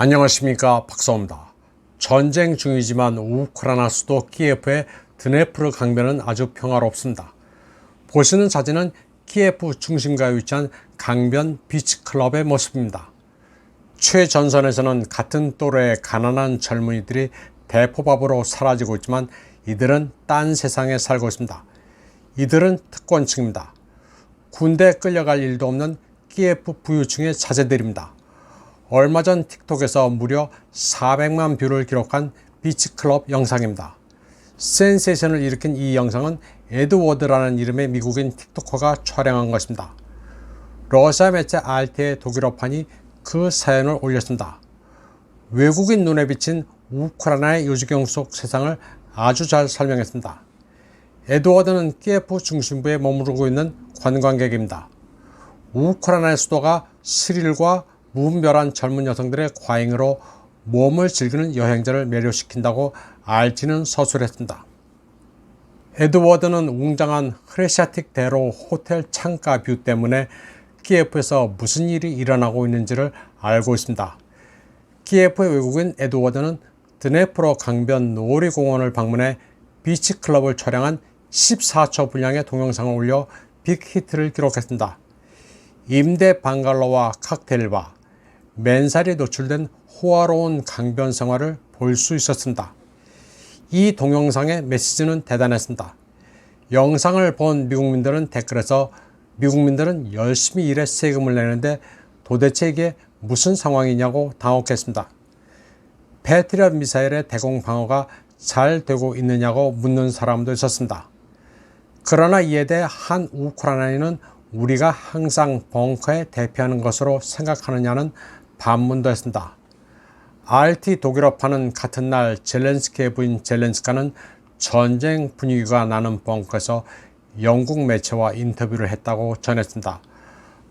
안녕하십니까 박사입니다. 전쟁 중이지만 우크라이나 수도 키예프의 드네프르 강변은 아주 평화롭습니다. 보시는 사진은 키예프 중심가에 위치한 강변 비치클럽의 모습입니다. 최전선에서는 같은 또래의 가난한 젊은이들이 대포밥으로 사라지고 있지만 이들은 딴 세상에 살고 있습니다. 이들은 특권층입니다. 군대 끌려갈 일도 없는 키예프 부유층의 자제들입니다. 얼마 전 틱톡에서 무려 400만 뷰를 기록한 비치클럽 영상입니다. 센세이션을 일으킨 이 영상은 에드워드라는 이름의 미국인 틱토커가 촬영한 것입니다. 러시아 매체 RT의 독일어판이 그 사연을 올렸습니다. 외국인 눈에 비친 우크라이나의 요지경 속 세상을 아주 잘 설명했습니다. 에드워드는 키예프 중심부에 머무르고 있는 관광객입니다. 우크라이나의 수도가 스릴과 무분별한 젊은 여성들의 과잉으로 몸을 즐기는 여행자를 매료시킨다고 RT는 서술했습니다. 에드워드는 웅장한 흐레샤틱 대로 호텔 창가 뷰 때문에 키예프에서 무슨 일이 일어나고 있는지를 알고 있습니다. 키예프의 외국인 에드워드는 드네프로 강변 놀이공원을 방문해 비치클럽을 촬영한 14초 분량의 동영상을 올려 빅히트를 기록했습니다. 임대 방갈로와 칵테일바, 맨살이 노출된 호화로운 강변 생활을 볼 수 있었습니다. 이 동영상의 메시지는 대단했습니다. 영상을 본 미국민들은 댓글에서 미국민들은 열심히 일해 세금을 내는데 도대체 이게 무슨 상황이냐고 당혹했습니다. 패트리엇 미사일의 대공 방어가 잘 되고 있느냐고 묻는 사람도 있었습니다. 그러나 이에 대해 한 우크라이나인은 우리가 항상 벙커에 대피하는 것으로 생각하느냐는 반문도 했습니다. RT 독일어파는 같은 날 젤렌스키의 부인 젤렌스카는 전쟁 분위기가 나는 벙커에서 영국 매체와 인터뷰를 했다고 전했습니다.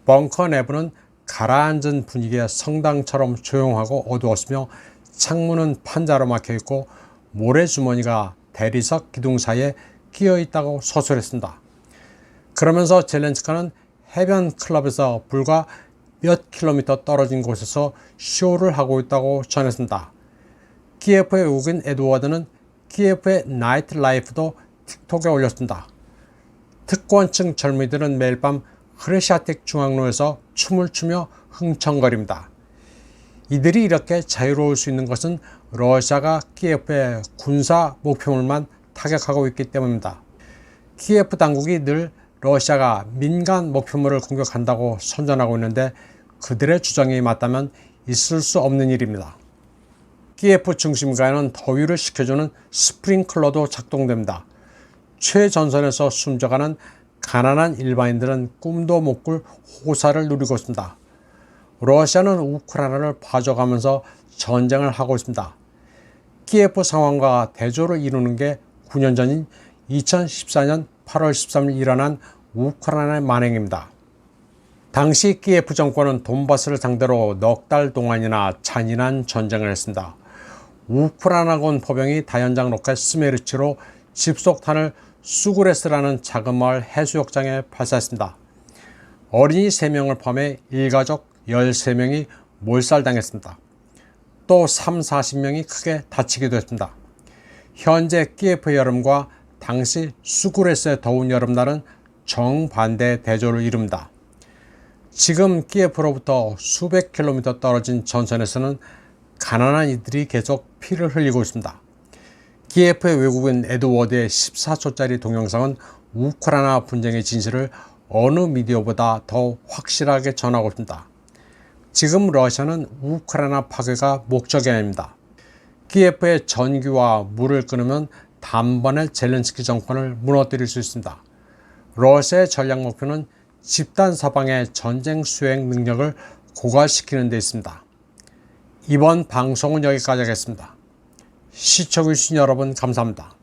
벙커 내부는 가라앉은 분위기의 성당처럼 조용하고 어두웠으며 창문은 판자로 막혀 있고 모래주머니가 대리석 기둥 사이에 끼어 있다고 서술했습니다. 그러면서 젤렌스카는 해변 클럽에서 불과 몇 킬로미터 떨어진 곳에서 쇼를 하고 있다고 전했습니다. 키예프의 외국인 에드워드는 키예프의 나이트 라이프도 틱톡에 올렸습니다. 특권층 젊은이들은 매일 밤 흐레샤틱 중앙로에서 춤을 추며 흥청거립니다. 이들이 이렇게 자유로울 수 있는 것은 러시아가 키예프의 군사 목표물만 타격하고 있기 때문입니다. 키예프 당국이 늘 러시아가 민간 목표물을 공격한다고 선전하고 있는데 그들의 주장이 맞다면 있을 수 없는 일입니다. 키예프 중심가에는 더위를 식혀주는 스프링클러도 작동됩니다. 최전선에서 숨져가는 가난한 일반인들은 꿈도 못 꿀 호사를 누리고 있습니다. 러시아는 우크라이나를 봐줘가면서 전쟁을 하고 있습니다. 키예프 상황과 대조를 이루는 게 9년 전인 2014년 8월 13일 일어난 우크라이나의 만행입니다. 당시 키예프 정권은 돈바스를 상대로 넉 달 동안이나 잔인한 전쟁을 했습니다. 우크라이나군 포병이 다연장 로켓 스메르치로 집속탄을 수구레스라는 작은 마을 해수욕장에 발사했습니다. 어린이 3명을 포함해 일가족 13명이 몰살당했습니다. 또 3, 40명이 크게 다치기도 했습니다. 현재 키예프 여름과 당시 수구레스의 더운 여름날은 정반대 대조를 이룹니다. 지금 키예프로부터 수백 킬로미터 떨어진 전선에서는 가난한 이들이 계속 피를 흘리고 있습니다. 키예프의 외국인 에드워드의 14초짜리 동영상은 우크라이나 분쟁의 진실을 어느 미디어보다 더 확실하게 전하고 있습니다. 지금 러시아는 우크라이나 파괴가 목적이 아닙니다. 키예프의 전기와 물을 끊으면 단번에 젤렌스키 정권을 무너뜨릴 수 있습니다. 러시아의 전략 목표는 집단 서방의 전쟁 수행 능력을 고갈시키는 데 있습니다. 이번 방송은 여기까지 하겠습니다. 시청해주신 여러분 감사합니다.